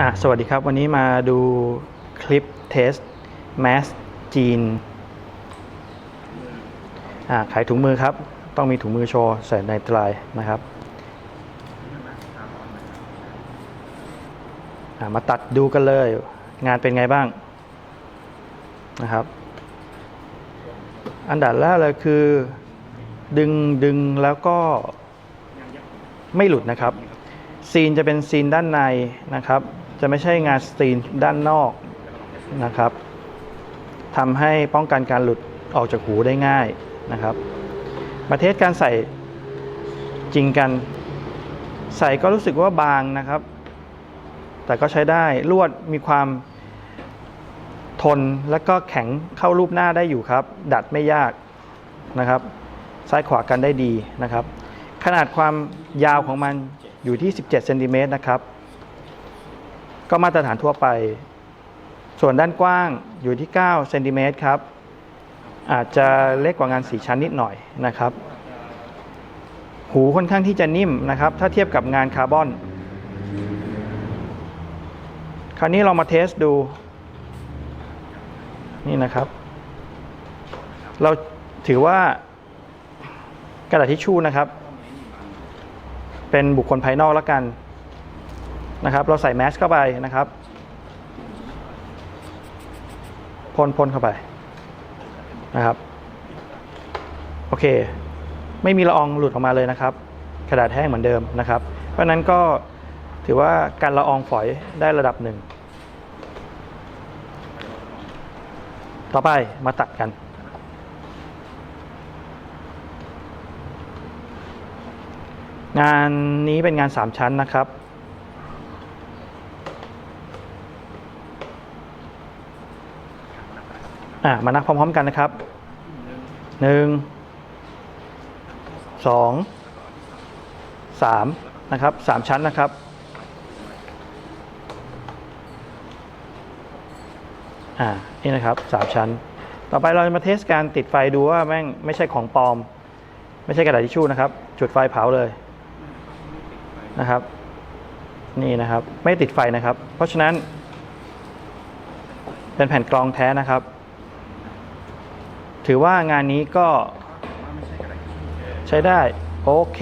อะสวัสดีครับ วันนี้มาดูคลิปเทสแมสจีนอะขายถุงมือครับ ต้องมีถุงมือโชว์ใส่ในตรายนะครับอะมาตัดดูกันเลย งานเป็นไงบ้างนะครับ อันดับแรกเลยคือ ดึงดึงแล้วก็ไม่หลุดนะครับซีนจะเป็นซีนด้านในนะครับ จะไม่ใช่งานซีนด้านนอกนะครับทำให้ป้องกันการหลุดออกจากหูได้ง่ายนะครับมาเทสการใส่จริงกัน ใส่ก็รู้สึกว่าบางนะครับ แต่ก็ใช้ได้ลวดมีความทนและก็แข็งเข้ารูปหน้าได้อยู่ครับ ดัดไม่ยากนะครับ ซ้ายขวากันได้ดีนะครับ ขนาดความยาวของมันอยู่ที่ 17เซนติเมตรนะครับ ก็มาตรฐานทั่วไป ส่วนด้านกว้างอยู่ที่9เซนติเมตรครับ อาจจะเล็กกว่างานสีชั้นนิดหน่อยนะครับ หูค่อนข้างที่จะนิ่มนะครับ ถ้าเทียบกับงานคาร์บอน คราวนี้เรามาเทสดู นี่นะครับ เราถือว่ากระดาษทิชชู่นะครับ เป็นบุคคลภายนอกแล้วกัน นะครับเราใส่แมสเข้าไปนะครับพ่นพ่นเข้าไปนะครับโอเค ไม่มีละอองหลุดออกมาเลยนะครับ กระดาษแห้งเหมือนเดิมนะครับ เพราะนั้นก็ถือว่าการละอองฝอยได้ระดับหนึ่ง ต่อไปมาตัดกันงานนี้เป็นงาน 3 ชั้นนะครับ อะมานับพร้อมๆกันนะครับหนึ่งสองสามนะครับสามชั้นนะครับอ่านี่นะครับสามชั้น ต่อไปเราจะมาเทสการติดไฟดูว่าแม่งไม่ใช่ของปลอม ไม่ใช่กระดาษทิชชู่นะครับ จุดไฟเผาเลยนะครับ นี่นะครับไม่ติดไฟนะครับ เพราะฉะนั้น เป็นแผ่นกรองแท้นะครับ ถือว่างานนี้ก็ใช้ได้ โอเค